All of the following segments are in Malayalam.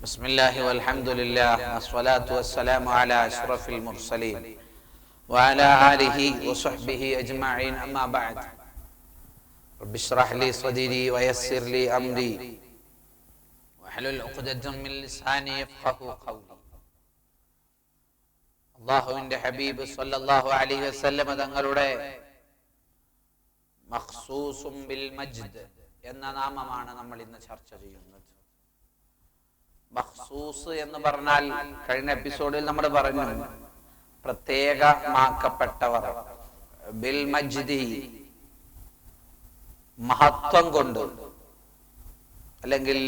بسم الله والحمد لله والصلاة والسلام على أشرف المرسلين وعلى آله وصحبه أجمعين أما بعد رب اشرح لي صدري ويسر لي أمري واحلل عقدة من لساني يفقه قولي അള്ളാഹുവിന്റെ ഹബീബ് സല്ലല്ലാഹു അലൈഹി വസല്ലം തങ്ങളുടെ മഖ്സൂസും ബിൽ മജ്ദ് എന്ന നാമമാണ് നമ്മൾ ഇന്ന് ചർച്ച ചെയ്യുന്നത് മഖ്സൂസ് എന്ന് പറഞ്ഞാൽ കഴിഞ്ഞ എപ്പിസോഡിൽ നമ്മൾ പറഞ്ഞു. പ്രത്യേകമാക്കപ്പെട്ടവർ ബിൽ മജ്ദി. മഹത്വം കൊണ്ട് അല്ലെങ്കിൽ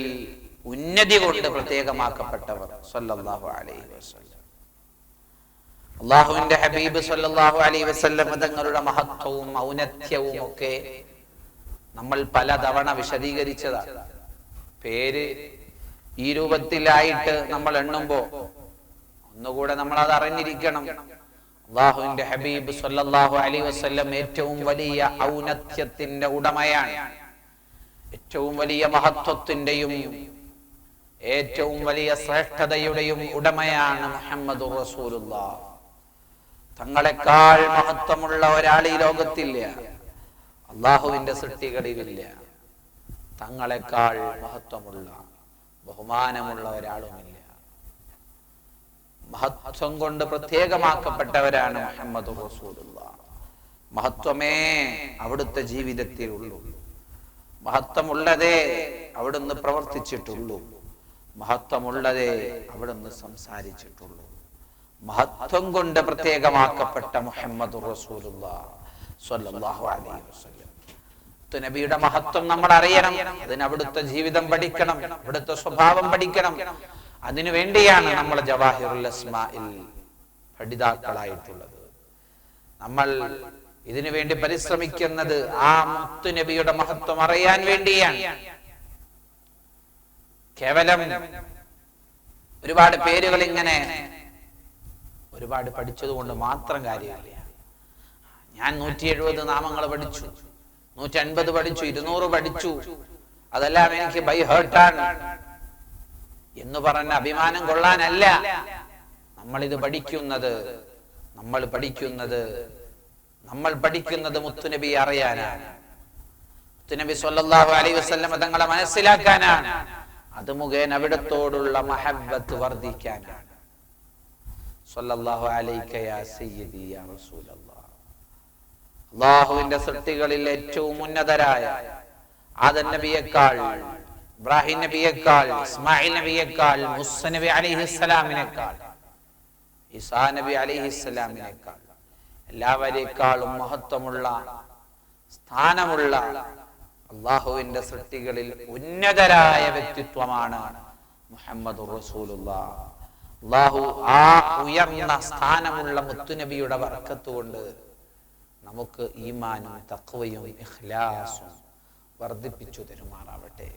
ഉന്നതി കൊണ്ട് പ്രത്യേകമാക്കപ്പെട്ടവർ. സല്ലല്ലാഹു അലൈഹി വസല്ലം. അള്ളാഹുവിന്റെ ഹബീബ് സല്ലല്ലാഹു അലൈഹി വസല്ലം തങ്ങളുടെ മഹത്വവും ഔന്നത്യവും ഒക്കെ നമ്മൾ പലതവണ വിശദീകരിച്ചതാണ്. പേര് ഈ രൂപത്തിലായിട്ട് നമ്മൾ എണ്ണുമ്പോ ഒന്നുകൂടെ നമ്മൾ അത് അറിഞ്ഞിരിക്കണം. അള്ളാഹുവിന്റെ ഹബീബ് സല്ലാഹു അലി വസ്ല്ലം ഏറ്റവും വലിയ ഔന്നത്യത്തിന്റെ ഉടമയാണ്. ഏറ്റവും വലിയ മഹത്വത്തിന്റെയും ഏറ്റവും വലിയ ശ്രേഷ്ഠതയുടെയും ഉടമയാണ് മുഹമ്മദ് റസൂലുള്ള. തങ്ങളെക്കാൾ മഹത്വമുള്ള ഒരാൾ ഈ ലോകത്തില്ല. അള്ളാഹുവിന്റെ സൃഷ്ടികളിലില്ല. തങ്ങളെക്കാൾ മഹത്വമുള്ള ബഹുമാനമുള്ള ഒരാളുമില്ല. മഹത്വം കൊണ്ട് പ്രത്യേകമാക്കപ്പെട്ടവരാണ് മുഹമ്മദ് റസൂലുള്ള. മഹത്വമേ അവിടുത്തെ ജീവിതത്തിലുള്ളൂ. മഹത്വമുള്ളതേ അവിടുന്ന് പ്രവർത്തിച്ചിട്ടുള്ളൂ. മഹത്വമുള്ളതേ അവിടുന്ന് സംസാരിച്ചിട്ടുള്ളൂ. മഹത്വം കൊണ്ട് പ്രത്യേകമാക്കപ്പെട്ട മുഹമ്മദ് റസൂലുള്ള സ്വല്ലല്ലാഹു അലൈഹി വസല്ലം. നബിയുടെ മഹത്വം നമ്മൾ അറിയണം അതിന് അവിടുത്തെ ജീവിതം പഠിക്കണം. അവിടുത്തെ സ്വഭാവം പഠിക്കണം. അതിനു വേണ്ടിയാണ് നമ്മൾ ജവാഹിറുൽ അസ്മായിൽ പഠിതാക്കളായിട്ടുള്ളത്. നമ്മൾ ഇതിനു വേണ്ടി പരിശ്രമിക്കുന്നത് ആ മുത്തു നബിയുടെ മഹത്വം അറിയാൻ വേണ്ടിയാണ്. കേവലം ഒരുപാട് പേരുകൾ ഇങ്ങനെ ഒരുപാട് പഠിച്ചത് കൊണ്ട് മാത്രം കാര്യമില്ല. ഞാൻ നൂറ്റി എഴുപത് നാമങ്ങൾ പഠിച്ചു. നൂറ്റി അൻപത് പഠിച്ചു ഇരുന്നൂറ് പഠിച്ചു. അതെല്ലാം എനിക്ക് ബൈ ഹേർട്ടാണ് എന്ന് പറഞ്ഞ അഭിമാനം കൊള്ളാനല്ല. നമ്മളിത് ഇത് പഠിക്കുന്നത് നമ്മൾ പഠിക്കുന്നത് നമ്മൾ പഠിക്കുന്നത് മുത്തുനബി അറിയാനാണ്. മുത്തുനബി സൊല്ലാഹു അലൈഹി വസ്ലം തങ്ങളെ മനസ്സിലാക്കാനാണ്. അത് മുഖേന അവിടത്തോടുള്ള മഹബത്ത് വർദ്ധിക്കാനാണ്. സൊല്ലാഹു അലൈക്കയാ അള്ളാഹുവിന്റെ സൃഷ്ടികളിൽ ഏറ്റവും ഉന്നതരായ ആദൻ നബിയേക്കാൾ ഇബ്രാഹിം നബിയേക്കാൾ ഇസ്മായിൽ നബിയേക്കാൾ മുസ്സ നബി അലിഹിസ്സലാമിനേക്കാൾ ഈസാ നബി അലിഹിസ്സലാമിനേക്കാൾ എല്ലാവരേക്കാളും മഹത്വമുള്ള സ്ഥാനമുള്ള അള്ളാഹുവിന്റെ സൃഷ്ടികളിൽ ഉന്നതരായ വ്യക്തിത്വമാണ് മുഹമ്മദ് റസൂലുള്ള. അള്ളാഹു ആ ഉയർന്ന സ്ഥാനമുള്ള മുത്തുനബിയുടെ വർക്കത്ത് കൊണ്ട് നമുക്ക് ഈമാനും തക്വയും ഇഖ്ലാസും വർദ്ധിപ്പിച്ചു തരുമാറാവട്ടെ.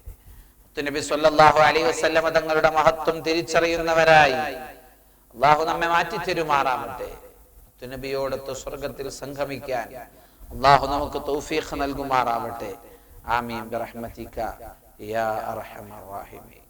നബി സല്ലല്ലാഹു അലൈഹി വസല്ലമ തങ്ങളുടെ മഹത്വം തിരിച്ചറിയുന്നവരായി അള്ളാഹു നമ്മെ മാറ്റി തരുമാറാവട്ടെ. നബിയോടൊത്ത് സ്വർഗത്തിൽ സംഗമിക്കാൻ അള്ളാഹു നമുക്ക് തൗഫീഖ് നൽകുമാറാവട്ടെ. ആമീൻ. ബിറഹ്മതിക യാ അർഹമർ റഹീമീൻ.